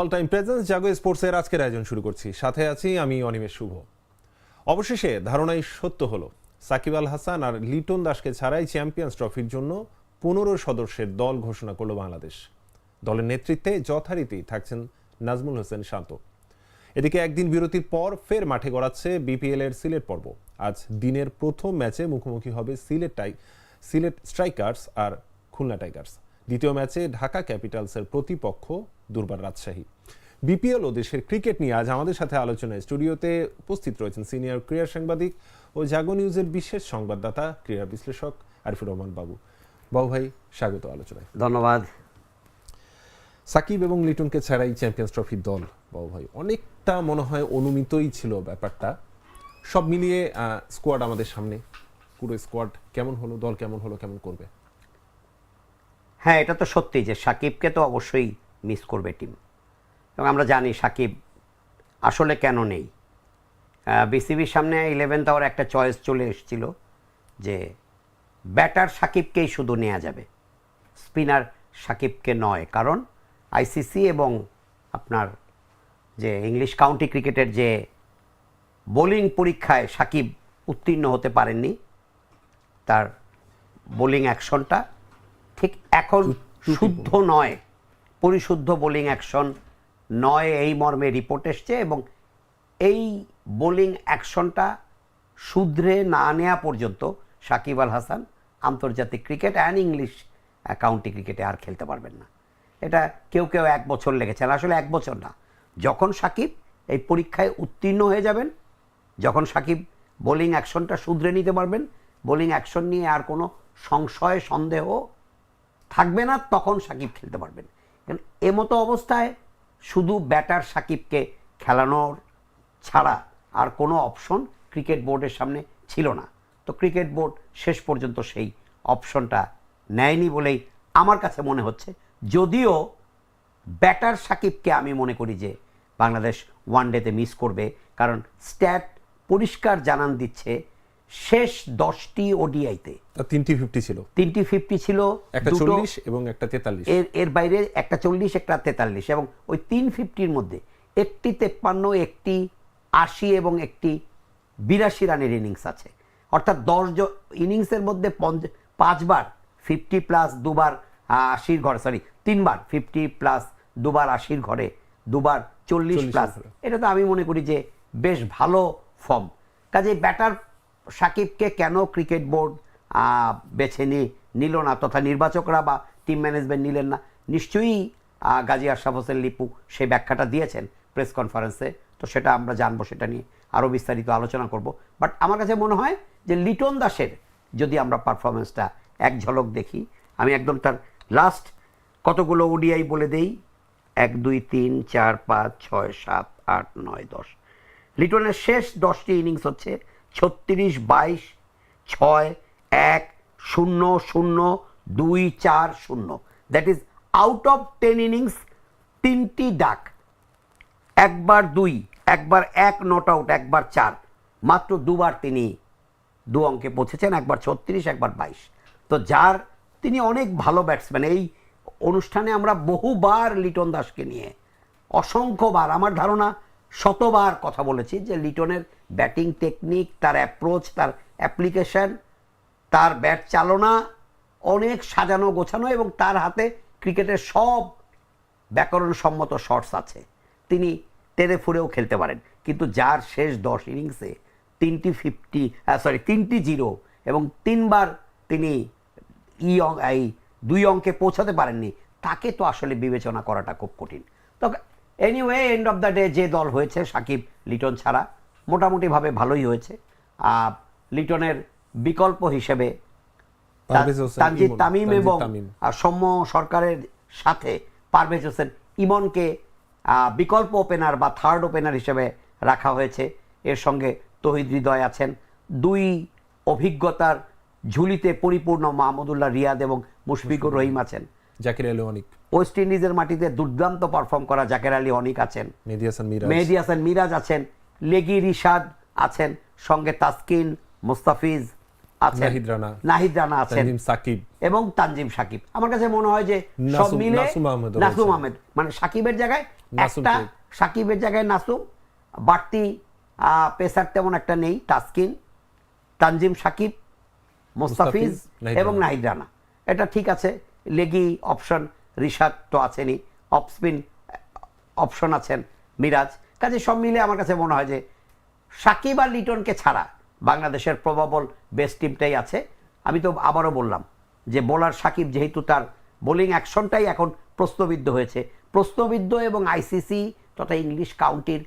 All time presence জাগো স্পোর্টসের আজকের আয়োজন শুরু করছি। সাথে আছি আমি অনিমেষ শুভ। অবশেষে ধারণাই সত্য হলো, সাকিব আল হাসান আর লিটন দাসকে ছাড়াই চ্যাম্পিয়ন্স ট্রফির জন্য পনেরো সদস্যের দল ঘোষণা করল বাংলাদেশ। দলের নেতৃত্বে যথারীতি থাকছেন নাজমুল হোসেন শান্ত। এদিকে একদিন বিরতির পর ফের মাঠে গড়াচ্ছে বিপিএল এর সিলেট পর্ব। আজ দিনের প্রথম ম্যাচে মুখোমুখি হবে সিলেট টাই সিলেট স্ট্রাইকার্স আর খুলনা টাইগার্স। দ্বিতীয় ম্যাচে ঢাকা ক্যাপিটালসের প্রতিপক্ষ দুর্বার রাজশাহী। বিপিএল ও দেশের ক্রিকেট নিয়ে আজ আমাদের সাথে আলোচনায় স্টুডিওতে উপস্থিত রয়েছেন সিনিয়র ক্রীড়া সাংবাদিক ও জাগো নিউজের বিশেষ সংবাদদাতা ক্রীড়া বিশ্লেষক আরিফুর রহমান বাবু। বাবু ভাই স্বাগত আলোচনায়। ধন্যবাদ। সাকিব এবং লিটনকে ছাড়াই চ্যাম্পিয়ন্স ট্রফির দল বাবু ভাই। অনেকটা মনে হয় অনুমিতই ছিল ব্যাপারটা। সব মিলিয়ে স্কোয়াড আমাদের সামনে। পুরো স্কোয়াড কেমন হলো দল কেমন হলো কেমন করবে? হ্যাঁ এটা তো সত্যি যে সাকিবকে তো অবশ্যই মিস করবে টিম এবং আমরা জানি সাকিব আসলে কেন নেই। বিসিবির সামনে ইলেভেন্থ আওয়ার একটা চয়েস চলে এসেছিল যে ব্যাটার সাকিবকেই শুধু নেওয়া যাবে। স্পিনার সাকিবকে নয়, কারণ আইসিসি এবং আপনার যে ইংলিশ কাউন্টি ক্রিকেটের যে বোলিং পরীক্ষায় সাকিব উত্তীর্ণ হতে পারেননি। তার বোলিং অ্যাকশনটা ঠিক এখন শুদ্ধ নয় পরিশুদ্ধ বোলিং অ্যাকশন নয় এই মর্মে রিপোর্ট এসছে এবং এই বোলিং অ্যাকশনটা শুধরে না নেওয়া পর্যন্ত সাকিব আল হাসান আন্তর্জাতিক ক্রিকেট অ্যান্ড ইংলিশ কাউন্টি ক্রিকেটে আর খেলতে পারবেন না। এটা কেউ কেউ এক বছর লেগেছে আসলে এক বছর না যখন সাকিব এই পরীক্ষায় উত্তীর্ণ হয়ে যাবেন যখন সাকিব বোলিং অ্যাকশনটা শুধরে নিতে পারবেন বোলিং অ্যাকশন নিয়ে আর কোনো সংশয় সন্দেহ থাকবে না, তখন সাকিব খেলতে পারবেন। কারণ এমতো অবস্থায় শুধু ব্যাটার সাকিবকে খেলানোর ছাড়া আর কোনো অপশন ক্রিকেট বোর্ডের সামনে ছিল না। তো ক্রিকেট বোর্ড শেষ পর্যন্ত সেই অপশনটা নেয়নি বলেই আমার কাছে মনে হচ্ছে। যদিও ব্যাটার সাকিবকে আমি মনে করি যে বাংলাদেশ ওয়ানডেতে মিস করবে, কারণ স্ট্যাট পরিষ্কার জানান দিচ্ছে শেষ দশটি ওডিআইতে তিনটি ফিফটি ছিল। তিনটি ফিফটি ছিল একটা চল্লিশ এবং একটা তেতাল্লিশ। এর এর বাইরে একটা চল্লিশ একটা তেতাল্লিশ এবং ওই তিন ফিফটির মধ্যে একটি তেপ্পান্ন একটি আশি এবং একটি বিরাশি রানের ইনিংস আছে। অর্থাৎ দশ ইনিংসের মধ্যে পঞ্চ পাঁচবার ফিফটি প্লাস দুবার আশির ঘরে সরি তিনবার ফিফটি প্লাস দুবার আশির ঘরে দুবার চল্লিশ প্লাস ঘরে। এটা তো আমি মনে করি যে বেশ ভালো ফর্ম কাজে ব্যাটার সাকিবকে কেন ক্রিকেট বোর্ড বেছে নিল না? তথা নির্বাচকরা বা টিম ম্যানেজমেন্ট নিলেন না? নিশ্চয়ই গাজী আশরাফ হোসেন, লিপু সেই ব্যাখ্যাটা দিয়েছেন প্রেস কনফারেন্সে তো সেটা আমরা জানব সেটা নিয়ে। আরও বিস্তারিত আলোচনা করব। বাট আমার কাছে মনে হয় যে লিটন দাসের যদি আমরা পারফরমেন্সটা এক ঝলক দেখি, আমি একদম তার লাস্ট কতগুলো ওডিআই বলে দেই? এক, দুই, তিন, চার, পাঁচ, ছয়, সাত, আট, নয়, দশ। লিটনের শেষ দশটি ইনিংস হচ্ছে ছত্রিশ, বাইশ, ছয়, এক, শূন্য শূন্য, দুই, চার, শূন্য। That is out of ten innings তিনটি ডাক। একবার দুই, একবার এক নট আউট একবার চার। মাত্র দুবার তিনি দু অঙ্কে পৌঁছেছেন, একবার ছত্রিশ, একবার বাইশ। তো যার, তিনি অনেক ভালো ব্যাটসম্যান এই অনুষ্ঠানে আমরা বহুবার লিটন দাসকে নিয়ে, অসংখ্যবার। আমার ধারণা শতবার কথা বলেছি যে লিটনের ব্যাটিং টেকনিক তার অ্যাপ্রোচ তার অ্যাপ্লিকেশন তার ব্যাট চালনা, অনেক সাজানো গোছানো এবং তার হাতে ক্রিকেটের সব ব্যাকরণসম্মত শর্টস আছে। তিনি টেনে ফুরেও খেলতে পারেন। কিন্তু যার শেষ দশ ইনিংসে তিনটি ফিফটি সরি তিনটি জিরো এবং তিনবার তিনি ই এই দুই অঙ্কে পৌঁছাতে পারেননি, তাকে তো আসলে বিবেচনা করাটা খুব কঠিন। তো anyway end of the day যে দল হয়েছে সাকিব লিটন ছাড়া মোটামুটিভাবে ভালোই হয়েছে। আর লিটনের বিকল্প হিসেবে তানজিদ তামিম এবং সৌম্য সরকারের সাথে পারভেজ হোসেন ইমনকে বিকল্প ওপেনার বা থার্ড ওপেনার হিসেবে রাখা হয়েছে। এর সঙ্গে তহিদ হৃদয় আছেন। দুই অভিজ্ঞতার ঝুলিতে পরিপূর্ণ মাহমুদুল্লাহ রিয়াদ এবং মুশফিকুর রহিম। আছেন। জাকির আলী অনিক। ওয়েস্ট ইন্ডিজের মাটিতে দুর্দান্ত পারফর্ম করা জাকের আলী অনিক আছেন। মেহেদি হাসান মিরাজ। মেহেদি হাসান মিরাজ আছেন লেগি রিশাদ আছেন সঙ্গে তাসকিন মুস্তাফিজ আছেন। নাহিদ রানা, নাহিদ রানা আছেন। তানজিম সাকিব। এবং তানজিম সাকিব। আমার কাছে মনে হয় যে সব মিলে নাসুম আহমেদ মানে সাকিবের জায়গায় একটা সাকিবের জায়গায় নাসুম বাড়তি পেসার তেমন একটা নেই তাসকিন তানজিম সাকিব মুস্তাফিজ, এবং নাহিদ রানা। এটা ঠিক আছে। লেগি অপশন রিশাদ তো আছেনই। অফ স্পিন অপশন আছেন মিরাজ কাজে সব মিলে আমার কাছে মনে হয় যে সাকিব আর লিটনকে ছাড়া বাংলাদেশের প্রবাবল বেস্ট টিমটাই আছে। আমি তো আবারও বললাম যে বোলার সাকিব যেহেতু তার বোলিং অ্যাকশনটাই এখন প্রশ্নবিদ্ধ হয়েছে। প্রশ্নবিদ্ধ এবং আইসিসি তথা ইংলিশ কাউন্টির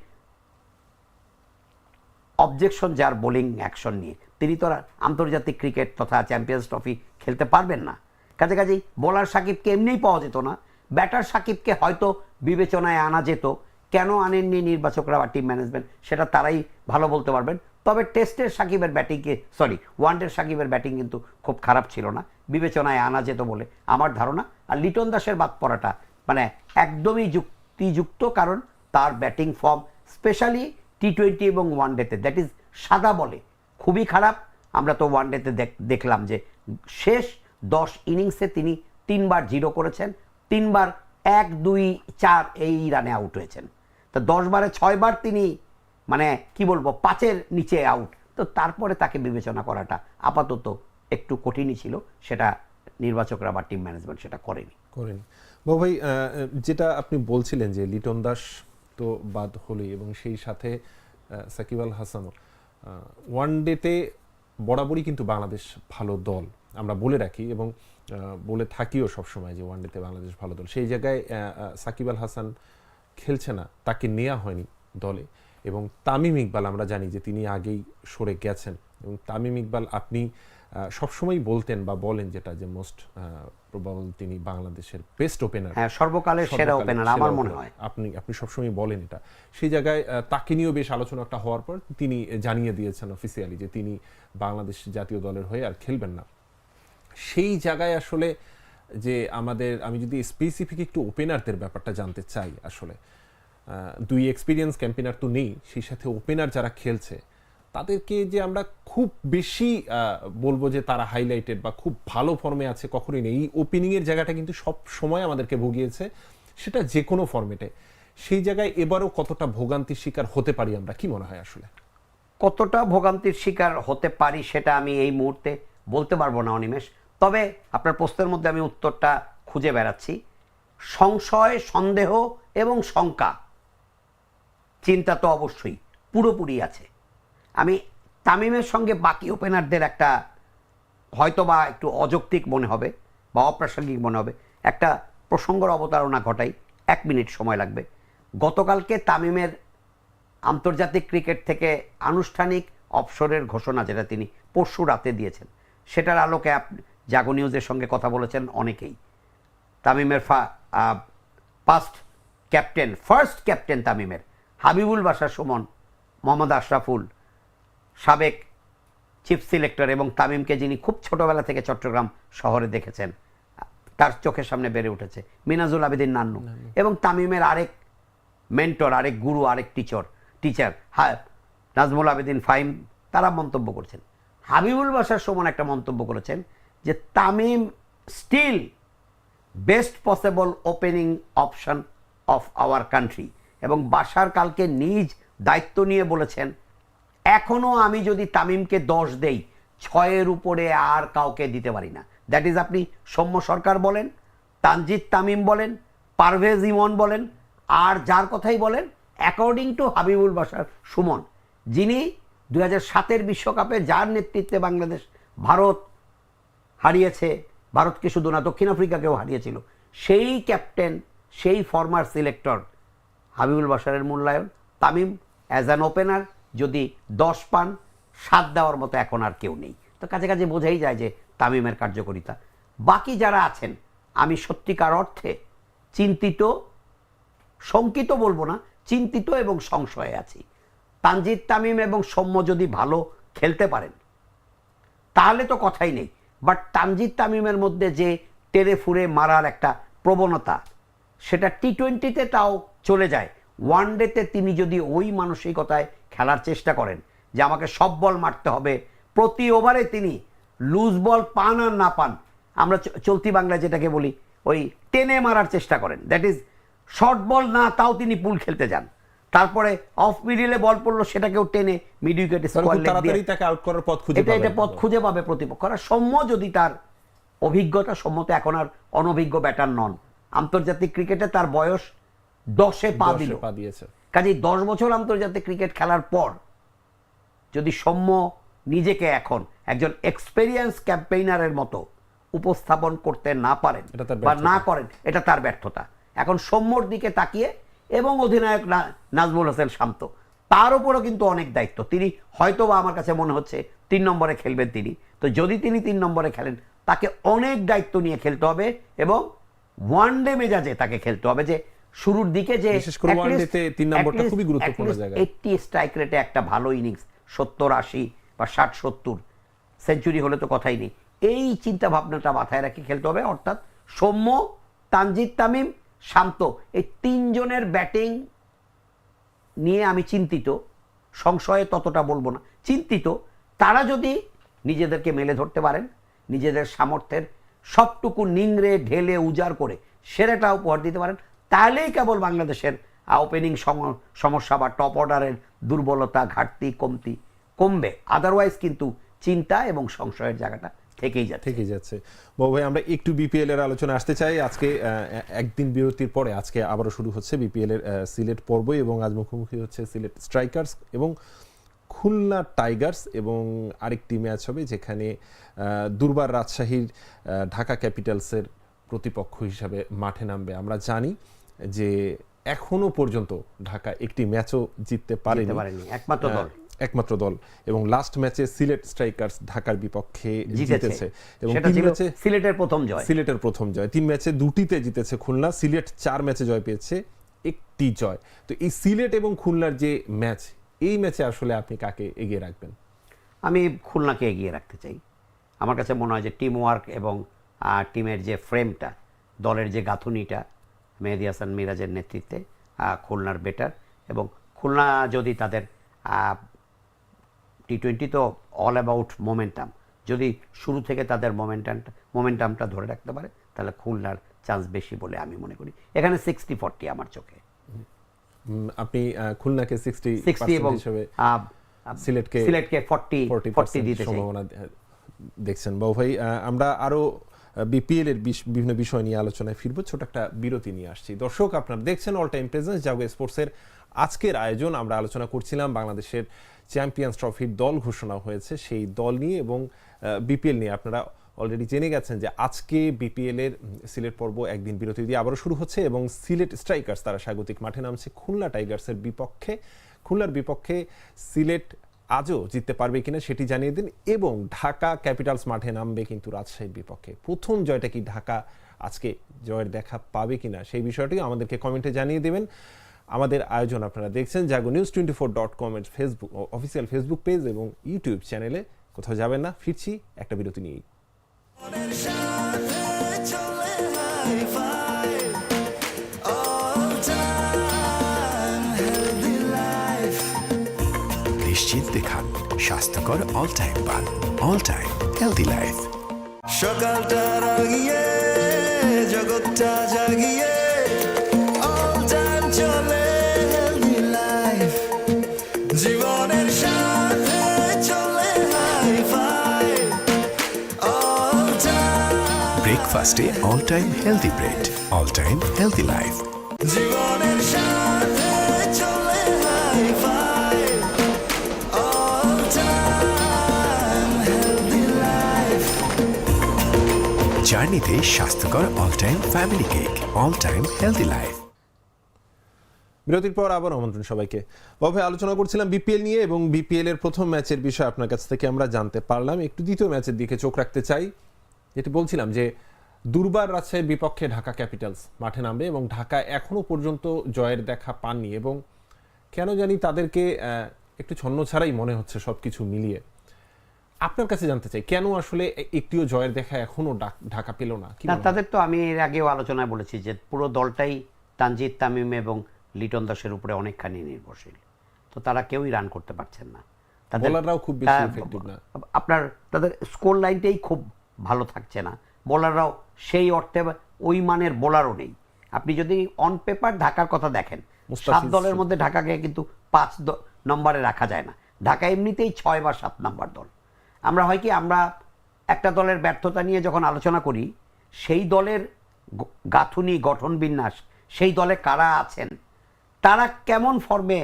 অবজেকশন যার বোলিং অ্যাকশন নিয়ে। তিনি তো আন্তর্জাতিক ক্রিকেট তথা চ্যাম্পিয়ন্স ট্রফি খেলতে পারবেন না। কাজে বোলার সাকিবকে এমনিই পাওয়া যেত না। ব্যাটার সাকিবকে হয়তো বিবেচনায় আনা যেত। কেন আনেননি নির্বাচকরা বা টিম ম্যানেজমেন্ট সেটা তারাই ভালো বলতে পারবেন। তবে টেস্টের সাকিবের ব্যাটিংকে সরি ওয়ানডের সাকিবের ব্যাটিং কিন্তু খুব খারাপ ছিল না। বিবেচনায় আনা যেত বলে আমার ধারণা। আর লিটন দাসের বাদ পড়াটা মানে একদমই যুক্তিযুক্ত কারণ তার batting form specially T twenty এবং ওয়ানডেতে দ্যাট ইজ সাদা বলে। খুবই খারাপ। আমরা তো ওয়ানডেতে দেখলাম যে শেষ দশ ইনিংসে তিনি তিনবার জিরো করেছেন, তিনবার এক, দুই, চার এই রানে আউট হয়েছেন। তো দশ বারে ছয়বার তিনি মানে কি বলব, পাঁচের নিচে আউট তো তারপরে তাকে বিবেচনা করাটা আপাতত একটু কঠিনই ছিল, সেটা নির্বাচকরা বা টিম ম্যানেজমেন্ট সেটা করেনি। করেন। বাবু ভাই যেটা আপনি বলছিলেন যে লিটন দাস তো বাদ হলোই এবং সেই সাথে সাকিব আল হাসানও ওয়ান ডেতে বরাবরই কিন্তু বাংলাদেশ ভালো দল। আমরা বলে রাখি এবং বলে থাকিও সবসময় যে ওয়ান ডেতে বাংলাদেশ ভালো দল। সেই জায়গায় সাকিব আল হাসান খেলছে না তাকে নেওয়া হয়নি দলে। এবং তামিম ইকবাল আমরা জানি যে তিনি আগেই সরে গেছেন। এবং তামিম ইকবাল আপনি সবসময় বলতেন বা বলেন যেটা যে মোস্ট প্রবাবল তিনি বাংলাদেশের বেস্ট ওপেনার হ্যাঁ সর্বকালের সেরা ওপেনার আমার মনে হয়। আপনি আপনি সবসময় বলেন এটা। সেই জায়গায় তাকে নিয়েও বেশ আলোচনা একটা হওয়ার পর তিনি জানিয়ে দিয়েছেন অফিসিয়ালি যে তিনি বাংলাদেশ জাতীয় দলের হয়ে আর খেলবেন না। সেই জায়গায় আসলে যে আমাদের, আমি যদি স্পেসিফিক একটু ওপেনারদের ব্যাপারটা জানতে চাই আসলে দুই এক্সপিরিয়েন্স ক্যাম্পেনার তো নেই, সেই সাথে ওপেনার যারা খেলছে, তাদেরকে যে আমরা খুব বেশি বলব যে তারা হাইলাইটেড বা খুব ভালো ফর্মে আছে কখনোই নেই, এই ওপেনিংয়ের জায়গাটা কিন্তু সব সময় আমাদেরকে ভুগিয়েছে, সেটা যে কোনো ফর্মেটে সেই জায়গায় এবারও কতটা ভোগান্তির শিকার হতে পারি আমরা, কি মনে হয় আসলে? কতটা ভোগান্তির শিকার হতে পারি সেটা আমি এই মুহূর্তে বলতে পারব না অনিমেষ। তবে আপনার প্রশ্নের মধ্যে আমি উত্তরটা খুঁজে বেড়াচ্ছি। সংশয়, সন্দেহ এবং শঙ্কা। চিন্তা তো অবশ্যই, পুরোপুরি আছে। আমি তামিমের সঙ্গে বাকি ওপেনারদের একটা হয়তো বা একটু অযৌক্তিক মনে হবে বা অপ্রাসঙ্গিক মনে হবে। একটা প্রসঙ্গর অবতারণা ঘটাই, এক মিনিট সময় লাগবে। গতকালকে তামিমের আন্তর্জাতিক ক্রিকেট থেকে আনুষ্ঠানিক অবসরের ঘোষণা, যেটা তিনি পরশু রাতে দিয়েছেন, সেটার আলোকে জাগো নিউজের সঙ্গে কথা বলেছেন অনেকেই। তামিমের পাস্ট ক্যাপ্টেন ফার্স্ট ক্যাপ্টেন তামিমের হাবিবুল বাসার সুমন মোহাম্মদ আশরাফুল সাবেক চিফ সিলেক্টর এবং তামিমকে যিনি খুব ছোটবেলা থেকে চট্টগ্রাম শহরে দেখেছেন তার চোখের সামনে বেড়ে উঠেছে মিনাজুল আবেদিন নান্নু। এবং তামিমের আরেক মেন্টর আরেক গুরু আরেক টিচার টিচার হ্যাঁ নাজমুল আবেদিন ফাইম তারা মন্তব্য করছেন। হাবিবুল বাসার সমান একটা মন্তব্য করেছেন যে Tamim still best possible opening option of our country এবং বাসার কালকে নিজ দায়িত্ব নিয়ে বলেছেন এখনও আমি যদি তামিমকে দশ দেই, ছয়ের উপরে আর কাউকে দিতে পারি না। দ্যাট ইজ আপনি সৌম্য সরকার বলেন, তানজিদ তামিম বলেন, পারভেজ ইমন বলেন, আর যার কথাই বলেন অ্যাকর্ডিং টু হাবিবুল বাসার সুমন, যিনি দু হাজার সাতের বিশ্বকাপে যার নেতৃত্বে বাংলাদেশ, ভারত হারিয়েছে। ভারতকে শুধু না, দক্ষিণ আফ্রিকাকেও হারিয়েছিল। সেই ক্যাপ্টেন, সেই ফর্মার সিলেক্টর হাবিবুল বাসারের মূল্যায়ন, তামিম অ্যাজ অ্যান ওপেনার যদি দশ পান, সাত দেওয়ার মতো এখন আর কেউ নেই। তো কাছে কাছে বোঝাই যায় যে তামিমের কার্যকারিতা। বাকি যারা আছেন, আমি সত্যিকার অর্থে চিন্তিত, শঙ্কিত বলব না, চিন্তিত এবং সংশয়ে আছি। তানজিদ তামিম এবং সৌম্য যদি ভালো খেলতে পারেন, তাহলে তো কথাই নেই। বাট তানজিদ তামিমের মধ্যে যে টেরে ফুরে মারার একটা প্রবণতা, সেটা টি টোয়েন্টিতে তাও চলে যায়। ওয়ান ডেতে তিনি যদি ওই মানসিকতায় খেলার চেষ্টা করেন যে আমাকে সব বল মারতে হবে, প্রতি ওভারে তিনি লুজ বল পান আর না পান, আমরা চলতি বাংলায় যেটাকে বলি, ওই টেনে মারার চেষ্টা করেন। দ্যাট ইজ শর্ট বল না, তাও তিনি পুল খেলতে যান। তারপরে অফ মিডিলে বল পড়ল সেটাকেও টেনে মিড উইকেটে তাকে আউট করার পথ খুঁজে এটা এটা পথ খুঁজে পাবে প্রতিপক্ষ। আর সৌম্য যদি তার অভিজ্ঞতা সম্মত এখন আর অনভিজ্ঞ ব্যাটার নন। আন্তর্জাতিক ক্রিকেটে তার বয়স দশে পা দিল। কাজেই দশ বছর আন্তর্জাতিক ক্রিকেট খেলার পর যদি সৌম্য নিজেকে এখন একজন এক্সপেরিয়েন্স ক্যাম্পেইনারের মতো উপস্থাপন করতে না পারেন বা না করেন এটা তার ব্যর্থতা। এখন সৌম্যর দিকে তাকিয়ে এবং অধিনায়ক নাজমুল হোসেন শান্ত। তার উপরও কিন্তু অনেক দায়িত্ব। তিনি হয়তো বা আমার কাছে মনে হচ্ছে তিন নম্বরে খেলবেন তিনি। তো যদি তিনি তিন নম্বরে খেলেন তাকে অনেক দায়িত্ব নিয়ে খেলতে হবে এবং ওয়ান ডে মেজাজে তাকে খেলতে হবে যে শুরুর দিকে যে তিন নম্বরটা খুবই গুরুত্বপূর্ণ জায়গা। এইটটি স্ট্রাইক রেটে একটা ভালো ইনিংস সত্তর আশি বা ষাট সত্তর সেঞ্চুরি হলে তো কথাই নেই। এই চিন্তা ভাবনাটা মাথায় রেখে খেলতে হবে অর্থাৎ সৌম্য তানজিদ তামিম শান্ত। এই তিনজনের ব্যাটিং নিয়ে আমি চিন্তিত। সংশয়ে ততটা বলব না। চিন্তিত, তারা যদি নিজেদেরকে মেলে ধরতে পারেন, নিজেদের সামর্থ্যের সবটুকু নিংড়ে, ঢেলে, উজাড় করে সেরাটা উপহার দিতে পারেন, তাহলেই কেবল বাংলাদেশের ওপেনিং সমস্যা বা টপ অর্ডারের দুর্বলতা, ঘাটতি, কমতি কমবে। আদারওয়াইজ কিন্তু চিন্তা এবং সংশয়ের জায়গাটা থেকেই যাচ্ছে। থেকেই যাচ্ছে। বাবু ভাই আমরা একটু বিপিএল এর আলোচনা আসতে চাই। আজকে একদিন বিরতির পরে আজকে আবারও শুরু হচ্ছে বিপিএল এর সিলেট পর্ব এবং আজ মুখোমুখি হচ্ছে সিলেট স্ট্রাইকার্স এবং খুলনা টাইগার্স এবং আরেকটি ম্যাচ হবে যেখানে দুর্বার রাজশাহীর ঢাকা ক্যাপিটালসের প্রতিপক্ষ হিসাবে মাঠে নামবে। আমরা জানি যে এখনও পর্যন্ত ঢাকা একটি ম্যাচও জিততে পারেনি, একমাত্র দল। একমাত্র দল এবং লাস্ট ম্যাচে সিলেট স্ট্রাইকার্স ঢাকার বিপক্ষে জিতেছে। এবং তিন ম্যাচে সিলেটের প্রথম জয়। সিলেটের প্রথম জয়। তিন ম্যাচে দুটিতে জিতেছে খুলনা। সিলেট চার ম্যাচে জয় পেয়েছে। একটি জয়। তো এই সিলেট এবং খুলনার যে ম্যাচ এই ম্যাচে আসলে আপনি কাকে এগিয়ে রাখবেন? আমি খুলনাকে এগিয়ে রাখতে চাই। আমার কাছে মনে হয় যে টিম ওয়ার্ক এবং টিমের যে ফ্রেমটা দলের যে গাঁথুনিটা মেহেদি হাসান মিরাজের নেতৃত্বে খুলনার বেটার এবং খুলনা যদি তাদের টি টোয়েন্টি তো অল অ্যাবাউট মোমেন্টাম যদি শুরু থেকে তাদের মোমেন্টামটা মোমেন্টামটা ধরে রাখতে পারে তাহলে খুলনার চান্স বেশি বলে আমি মনে করি। এখানে সিক্সটি ফর্টি আমার চোখে। আপনি খুলনাকে সিক্সটি সিক্সটি এবং সিলেটকে সিলেটকে ফর্টি ফর্টি দিতে সম্ভাবনা দেখছেন। বাবু ভাই আমরা আরও বিপিএল এর বিভিন্ন বিষয় নিয়ে আলোচনায় ফিরবো। ছোট একটা বিরতি নিয়ে আসছি। দর্শক আপনারা দেখছেন অল টাইম প্রেজেন্স জাগো স্পোর্টসের আজকের আয়োজন। আমরা আলোচনা করছিলাম বাংলাদেশের চ্যাম্পিয়ন্স ট্রফির দল ঘোষণা হয়েছে, সেই দল নিয়ে এবং বিপিএল নিয়ে। আপনারা অলরেডি জেনে গেছেন যে আজকে বিপিএল এর সিলেট পর্ব একদিন বিরতি দিয়ে আবারও শুরু হচ্ছে এবং সিলেট স্ট্রাইকার্স তারা স্বাগতিক মাঠে নামছে। খুলনা টাইগার্সের বিপক্ষে, খুলনার বিপক্ষে সিলেট আজও জিততে পারবে কিনা সেটি জানিয়ে দিন এবং ঢাকা ক্যাপিটালস মাঠে নামবে কিন্তু রাজশাহীর বিপক্ষে। প্রথম জয়টা কি ঢাকা আজকে জয়ের দেখা পাবে কিনা সেই বিষয়টি আমাদেরকে কমেন্টে জানিয়ে দেবেন। আমাদের আয়োজন আপনারা দেখছেন Jago news twenty four dot কমের ফেসবুক অফিসিয়াল ফেসবুক পেজ এবং ইউটিউব চ্যানেলে কোথাও যাবেন না ফিরছি একটা বিরতি নিয়েই। নিশ্চিন্তে খান স্বাস্থ্যকর অল টাইম পান অল টাইম হেলদি লাইফ সকালটা রাগিয়ে জগৎটা ব্রেকফাস্টে all time healthy bread all time healthy life জীবনের চলে। জার্নিতে স্বাস্থ্যকর all time family cake all time healthy life বিরতির পর আবার আমন্ত্রণ সবাইকে। বাবু আলোচনা করছিলাম বিপিএল নিয়ে এবং বিপিএল এর প্রথম ম্যাচের বিষয় আপনার কাছ থেকে আমরা জানতে পারলাম। একটু দ্বিতীয় ম্যাচের দিকে চোখ রাখতে চাই। যেটি বলছিলাম যে দুর্বার রাজশাহীর বিপক্ষে ঢাকা ক্যাপিটালস মাঠে নামবে এবং ঢাকা এখনও পর্যন্ত জয়ের দেখা পাননি এবং কেন জানি তাদেরকে একটু ছন্ন ছাড়াই মনে হচ্ছে সবকিছু মিলিয়ে। আপনার কাছে জানতে চাই কেন আসলে একটিও জয়ের দেখা এখনও ঢাকা পেল না? তাদের তো আমি এর আগেও আলোচনায় বলেছি যে পুরো দলটাই তানজিদ তামিম এবং লিটন দাসের উপরে অনেকখানি নির্ভরশীল। তো তারা কেউই রান করতে পারছেন না। বোলাররাও খুব বেশি না। আপনার তাদের স্কোর লাইনটাই খুব ভালো থাকছে না। বোলাররাও সেই অর্থে ওই মানের বোলারও নেই। আপনি যদি অন পেপার ঢাকার কথা দেখেন সাত দলের মধ্যে ঢাকাকে কিন্তু পাঁচ নম্বরে রাখা যায় না। ঢাকা এমনিতেই ছয় বা সাত নম্বর দল। আমরা হয় কি আমরা একটা দলের ব্যর্থতা নিয়ে যখন আলোচনা করি সেই দলের গাঁথুনি গঠন বিন্যাস সেই দলে কারা আছেন তারা কেমন ফর্মে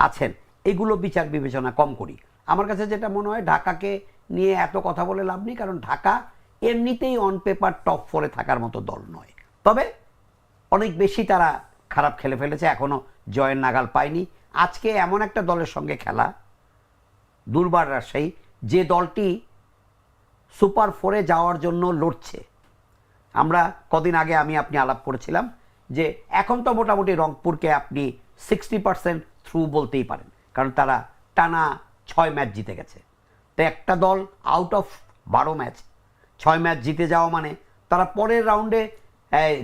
আছেন এগুলো বিচার বিবেচনা কম করি। আমার কাছে যেটা মনে হয় ঢাকাকে নিয়ে এত কথা বলে লাভ নেই কারণ ঢাকা এমনিতেই অন পেপার টপ ফোরে থাকার মতো দল নয়। তবে অনেক বেশি তারা খারাপ খেলে ফেলেছে, এখনও জয়ের নাগাল পায়নি। আজকে এমন একটা দলের সঙ্গে খেলা, দুর্বার রাজশাহী, যে দলটি সুপার ফোরে যাওয়ার জন্য লড়ছে। আমরা কদিন আগে আমি আপনি আলাপ করেছিলাম যে এখন তো মোটামুটি রংপুরকে আপনি সিক্সটি পার্সেন্ট থ্রু বলতেই পারেন, কারণ তারা টানা ছয় ম্যাচ জিতে গেছে। তো একটা দল আউট অফ বারো ম্যাচ ছয় ম্যাচ জিতে যাওয়া মানে। তারা পরের রাউন্ডে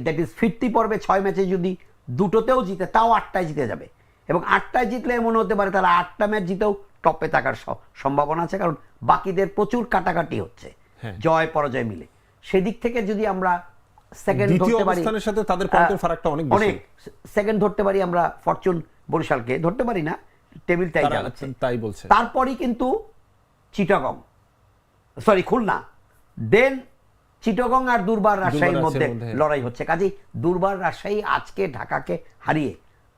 দ্যাট ইজ ফিরতি পর্বে ছয় ম্যাচে যদি দুটোতেও জিতে তাও আটটায় জিতে যাবে। এবং আটটায় জিতলে মনে হতে পারে তারা আটটা ম্যাচ জিতেও টপে থাকার সম্ভাবনা আছে কারণ বাকিদের প্রচুর কাটাকাটি হচ্ছে। হ্যাঁ। জয় পরাজয় মিলে। সেদিক থেকে যদি আমরা সেকেন্ড ধরতে পারি সাথে তাদের পয়েন্টের ফারাকটা অনেক অনেক। সেকেন্ড ধরতে পারি আমরা ফরচুন বরিশালকে। ধরতে পারি না টেবিল তাই তাই বলছে। তারপরই কিন্তু চিটাগং সরি খুলনা। দেন চিটাগং আর দুর্বার রাজশাহীর মধ্যে লড়াই হচ্ছে। কাজেই দুর্বার রাজশাহী আজকে ঢাকাকে হারিয়ে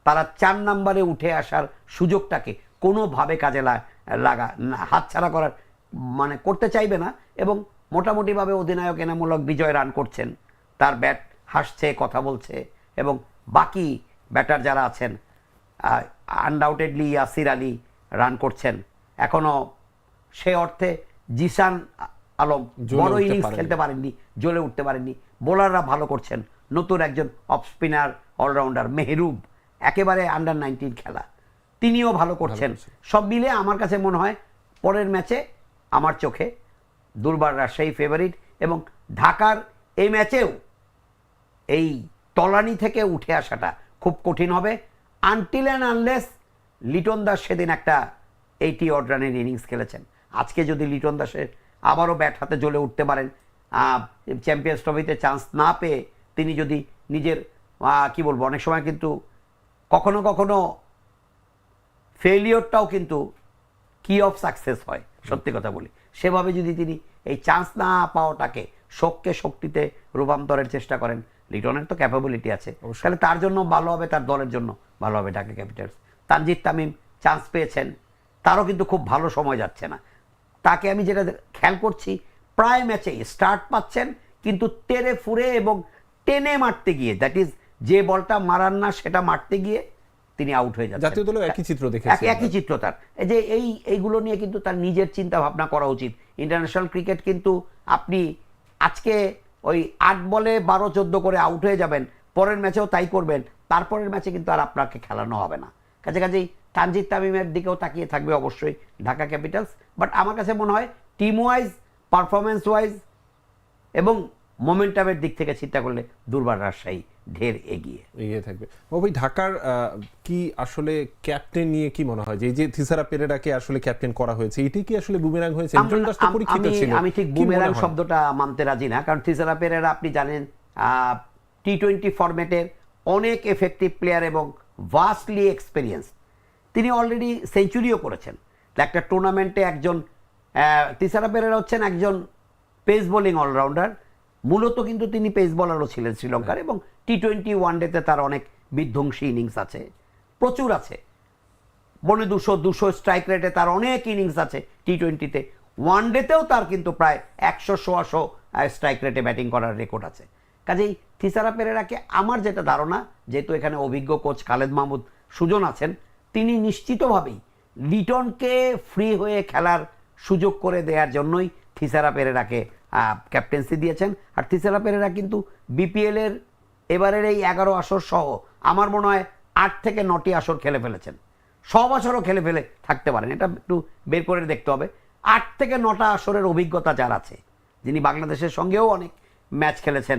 তারা চার নাম্বারে উঠে আসার সুযোগটাকে কোনোভাবে কাজে লাগা না, হাতছাড়া করার মানে করতে চাইবে না এবং মোটামুটিভাবে অধিনায়ক এনামূলক বিজয় রান করছেন। তার ব্যাট হাসছে কথা বলছে এবং বাকি ব্যাটার যারা আছেন আনডাউটেডলি ইয়াসির আলী রান করছেন। এখনও সে অর্থে জিসান আলম বড় ইনিংস খেলতে পারেননি জ্বলে উঠতে পারেননি। বোলাররা ভালো করছেন। নতুন একজন অফ স্পিনার অলরাউন্ডার মেহরুব একেবারে আন্ডার নাইনটিন খেলা। তিনিও ভালো করছেন। সব মিলে আমার কাছে মনে হয় পরের ম্যাচে আমার চোখে দুর্বার রাজশাহী ফেভারিট এবং ঢাকার এই ম্যাচেও এই তলানি থেকে উঠে আসাটা খুব কঠিন হবে। Until and unless Liton Das সেদিন একটা এইটি অড রানের ইনিংস খেলেছেন। আজকে যদি লিটন দাসের আবারও ব্যাট হাতে জ্বলে উঠতে পারেন। চ্যাম্পিয়ন্স ট্রফিতে চান্স না পেয়ে তিনি যদি নিজের কি বলব অনেক সময় কিন্তু কখনো কখনো ফেলিওরটাও কিন্তু কি অফ সাকসেস হয় সত্যি কথা বলি। সেভাবে যদি তিনি এই চান্স না পাওয়াটাকে শোককে শক্তিতে রূপান্তরের চেষ্টা করেন লিটনের তো ক্যাপাবিলিটি আছে। তাহলে তার জন্য ভালো হবে তার দলের জন্য ভালো হবে ঢাকা ক্যাপিটালস। তানজিদ তামিম চান্স পেয়েছেন। তারও কিন্তু খুব ভালো সময় যাচ্ছে না। তাকে আমি যেটা খেয়াল করছি প্রায় ম্যাচে স্টার্ট পাচ্ছেন কিন্তু তেরে ফুরে এবং টেনে মারতে গিয়ে দ্যাট ইজ যে বলটা মারার না সেটা মারতে গিয়ে তিনি আউট হয়ে যাচ্ছেন। জাতীয় দলেও একই চিত্র দেখেছি এক- একই চিত্র তার। এই যে এই এইগুলো নিয়ে কিন্তু তার নিজের চিন্তা ভাবনা করা উচিত। ইন্টারন্যাশনাল ক্রিকেট কিন্তু আপনি আজকে ওই আট বলে বারো চোদ্দ করে আউট হয়ে যাবেন পরের ম্যাচেও তাই করবেন তারপরের ম্যাচে কিন্তু আর আপনাকে খেলানো হবে না। কাছে কাছেই তানজিদ তামিমের দিকেও তাকিয়ে থাকবে অবশ্যই ঢাকা ক্যাপিটালস। বাট আমার কাছে মনে হয় টিম ওয়াইজ পারফরমেন্স ওয়াইজ এবং মোমেন্টামের দিক থেকে চিন্তা করলে দুর্বার রাজশাহী ঢের এগিয়ে। এগিয়ে থাকবে। ওই ঢাকার কি আসলে ক্যাপ্টেন নিয়ে কি মনে হয়? যে যে থিসারা পেরেরাকে আসলে ক্যাপ্টেন করা হয়েছে এটি কি আসলে বুমেরাং হয়েছে? পরীক্ষিত আমি- ছিল। আমি ঠিক বুমেরাং? শব্দটা মানতে রাজি না কারণ থিসারা পেরেরা আপনি জানেন টি টোয়েন্টি ফরম্যাটের অনেক এফেক্টিভ প্লেয়ার এবং ভাস্টলি এক্সপেরিয়েন্স তিনি অলরেডি সেঞ্চুরিও করেছেন। একটা টুর্নামেন্টে একজন তিসারা পেরেরা হচ্ছেন একজন পেস বোলিং অলরাউন্ডার মূলত কিন্তু তিনি পেস বলারও ছিলেন শ্রীলঙ্কার এবং টি টোয়েন্টি ওয়ানডেতে তার অনেক বিধ্বংসী ইনিংস আছে। প্রচুর আছে। বনে দুশো দুশো স্ট্রাইক রেটে তার অনেক ইনিংস আছে টি টোয়েন্টিতে ওয়ান ডেতেও তার কিন্তু প্রায় একশো, সোয়াশো স্ট্রাইক রেটে ব্যাটিং করার রেকর্ড আছে। কাজেই থিসারা পেরেরাকে আমার যেটা ধারণা, যেহেতু এখানে অভিজ্ঞ কোচ খালেদ মাহমুদ সুজন আছেন তিনি নিশ্চিতভাবেই লিটনকে ফ্রি হয়ে খেলার সুযোগ করে দেওয়ার জন্যই থিসারা পেরেরাকে ক্যাপ্টেন্সি দিয়েছেন। আর থিসারা পেরেরা কিন্তু বিপিএল এর এবারের এই এগারো আসর সহ আমার মনে হয় আট থেকে নটি আসর খেলে ফেলেছেন। ছ বছরও খেলে ফেলে থাকতে পারেন। এটা একটু বের করে দেখতে হবে। আট থেকে নটা আসরের অভিজ্ঞতা যার আছে, যিনি বাংলাদেশের সঙ্গেও অনেক ম্যাচ খেলেছেন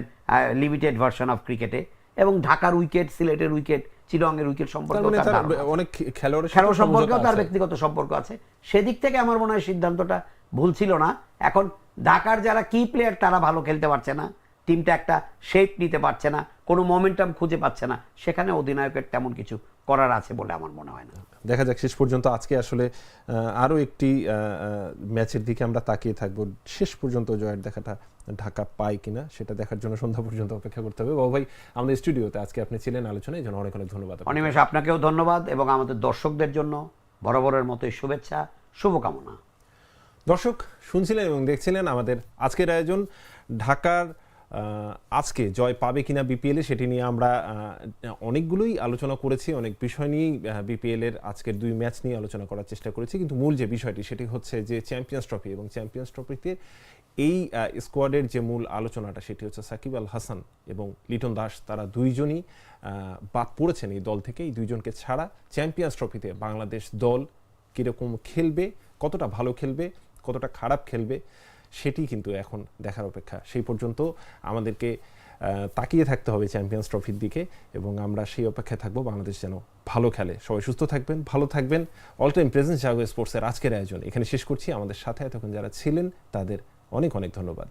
লিমিটেড ভার্সন অফ ক্রিকেটে এবং ঢাকার উইকেট সিলেটের উইকেট চিরঙ্গের উইকেট সম্পর্কে মানে। অনেক খেলোয়াড় খেলোয়াড় সম্পর্কেও তার ব্যক্তিগত সম্পর্ক আছে। সেদিক থেকে আমার মনে হয় সিদ্ধান্তটা ভুল ছিল না। এখন ঢাকার যারা কি প্লেয়ার তারা ভালো খেলতে পারছে না। টিমটা একটা শেপ নিতে পারছে না। কোনো মোমেন্টাম খুঁজে পাচ্ছে না। সেখানে অধিনায়কের তেমন কিছু করার আছে বলে আমার মনে হয় না। দেখা যাক শেষ পর্যন্ত আজকে আসলে আরও একটি ম্যাচের দিকে আমরা তাকিয়ে থাকব। শেষ পর্যন্ত জয়ের দেখাটা ঢাকা পায় কিনা সেটা দেখার জন্য সন্ধ্যা পর্যন্ত অপেক্ষা করতে হবে। বাবু ভাই আমাদের স্টুডিওতে আজকে আপনি ছিলেন আলোচনায় জন্য অনেক অনেক ধন্যবাদ অনিমেষ আপনাকেও ধন্যবাদ এবং আমাদের দর্শকদের জন্য বরাবরের মতোই শুভেচ্ছা শুভকামনা। দর্শক শুনছিলেন এবং দেখছিলেন আমাদের আজকের আয়োজন ঢাকার আজকে জয় পাবে কিনা বিপিএলে সেটি নিয়ে আমরা অনেকগুলোই আলোচনা করেছি, অনেক বিষয় নিয়েই বিপিএল এর আজকের দুই ম্যাচ নিয়ে আলোচনা করার চেষ্টা করেছি। কিন্তু মূল যে বিষয়টি সেটি হচ্ছে যে চ্যাম্পিয়ন্স ট্রফি এবং চ্যাম্পিয়ন্স ট্রফিতে এই স্কোয়াডের যে মূল আলোচনাটা সেটি হচ্ছে সাকিব আল হাসান এবং লিটন দাস, তারা দুইজনই বাদ পড়েছেন এই দল থেকে। এই দুইজনকে ছাড়া চ্যাম্পিয়ন্স ট্রফিতে বাংলাদেশ দল কীরকম খেলবে, কতটা ভালো খেলবে, কতটা খারাপ খেলবে সেটি কিন্তু এখন দেখার অপেক্ষা। সেই পর্যন্ত আমাদেরকে তাকিয়ে থাকতে হবে চ্যাম্পিয়ন্স ট্রফির দিকে এবং আমরা সেই অপেক্ষায় থাকব। বাংলাদেশ যেন ভালো খেলে। সবাই সুস্থ থাকবেন, ভালো থাকবেন। অল টাইম প্রেজেন্স জাগো স্পোর্টসের আজকের আয়োজন এখানে শেষ করছি। আমাদের সাথে এতক্ষণ যারা ছিলেন তাদের অনেক অনেক ধন্যবাদ।